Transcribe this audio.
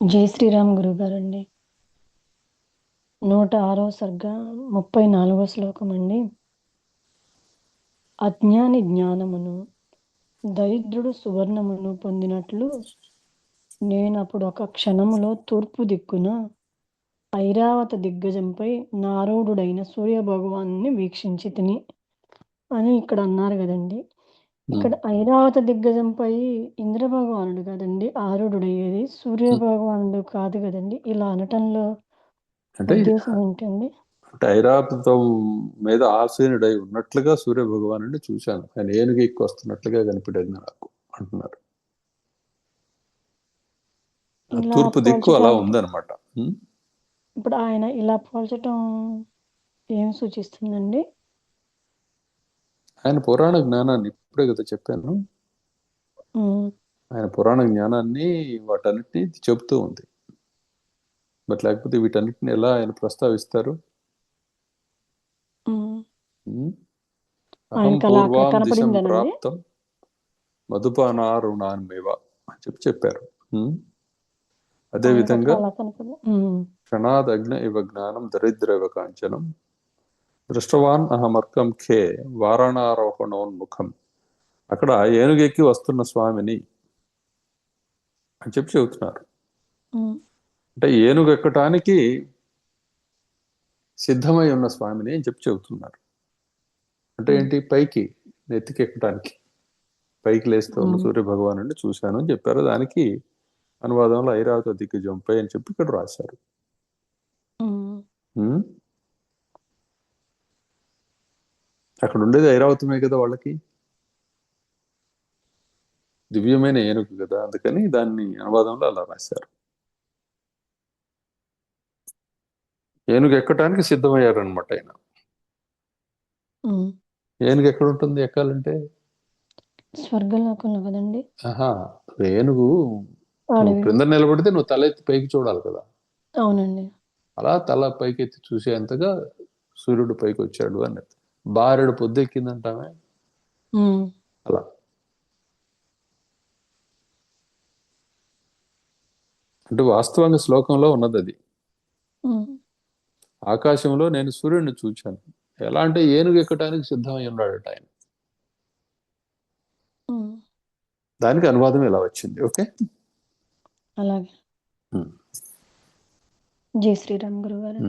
జై శ్రీరామ్ గురుగారండి. నూట ఆరో సర్గ ముప్పై నాలుగో శ్లోకం అండి. అజ్ఞాని జ్ఞానమును దరిద్రుడు సువర్ణమును పొందినట్లు నేను అప్పుడు ఒక క్షణములో తూర్పు దిక్కున ఐరావత దిగ్గజంపై నారోడుడైన సూర్య భగవాన్ని వీక్షించి తిని అని ఇక్కడ అన్నారు కదండి. ఇక్కడ ఐరావత దిగ్గజంపై ఇంద్ర భగవానుడు కదండి ఆరుడయ్యేది. సూర్య భగవానుడు కాదు కదండి. ఇలా అనటంలో అంటే ఉద్దేశం ఏంటండి? అంటే ఐరావతం మీద ఆసీనుడై ఉన్నట్లుగా సూర్య భగవానుడిని చూశాను. ఆయన ఏనుగు ఎక్కువ వస్తున్నట్లుగా కనిపించింది నాకు అంటున్నారు. తూర్పు దిక్కు అలా ఉందన్నమాట? ఇప్పుడు ఆయన ఇలా పోల్చటం ఏం సూచిస్తుందండి? ఆయన పురాణ జ్ఞానాన్ని ఇప్పుడే కదా చెప్పాను. ఆయన పురాణ జ్ఞానాన్ని వాటన్నిటిని చెబుతూ ఉంది. బట్ లేకపోతే వీటన్నిటిని ఎలా ఆయన ప్రస్తావిస్తారు? పూర్వాం? ప్రాప్తం. మధుపానారుణాన్మేవ అని చెప్పి చెప్పారు. ఉం? అదే ఆయనకు విధంగా అలా కనపడి ఉమ్, క్షణాదగ్న ఇవ జ్ఞానం దరిద్ర ఇవ కాంచనం. దృష్టవాన్ అహమర్కం ఖే వారణారోహణోన్ముఖం అక్కడ ఏనుగెక్కి వస్తున్న స్వామిని అని చెప్పి చెబుతున్నారు. అంటే ఏనుగు ఎక్కటానికి సిద్ధమై ఉన్న స్వామిని అని చెప్పి చెబుతున్నారు. అంటే ఏంటి? పైకి నెత్తికి ఎక్కటానికి పైకి లేస్తూ ఉన్న. సూర్య భగవాను చూశాను అని చెప్పారు. దానికి అనువాదంలో ఐరావత దిగ్గజంపై అని చెప్పి ఇక్కడ రాశారు. అక్కడ ఉండేది ఐరావతమే కదా వాళ్ళకి? దివ్యమైన ఏనుగు కదా అందుకని దాన్ని అనువాదంలో అలా రాశారు. ఏనుగు ఎక్కటానికి సిద్ధమయ్యారనమాట ఆయన. ఏనుగు ఎక్కడ ఉంటుంది ఎక్కాలంటే స్వర్గలోకంలో కదండి. ఆహా ఏనుగు క్రింద నిలబడితే నువ్వు తల ఎత్తి పైకి చూడాలి కదా. అవునండి. అలా తల పైకి ఎత్తి చూసేంతగా సూర్యుడు పైకి వచ్చాడు అన్నది. బారెడు పొద్దు ఎక్కిందంటామే ఉమ్, అలా. అంటే వాస్తవంగా శ్లోకంలో ఉన్నది అది. ఆకాశంలో నేను సూర్యుడిని చూచాను. ఎలా అంటే ఏనుగు ఎక్కడానికి సిద్ధమై ఉన్నాడట ఆయన. దానికి అనువాదం ఇలా వచ్చింది. ఓకే? అలాగే. జై శ్రీరామ్ గురుగారు.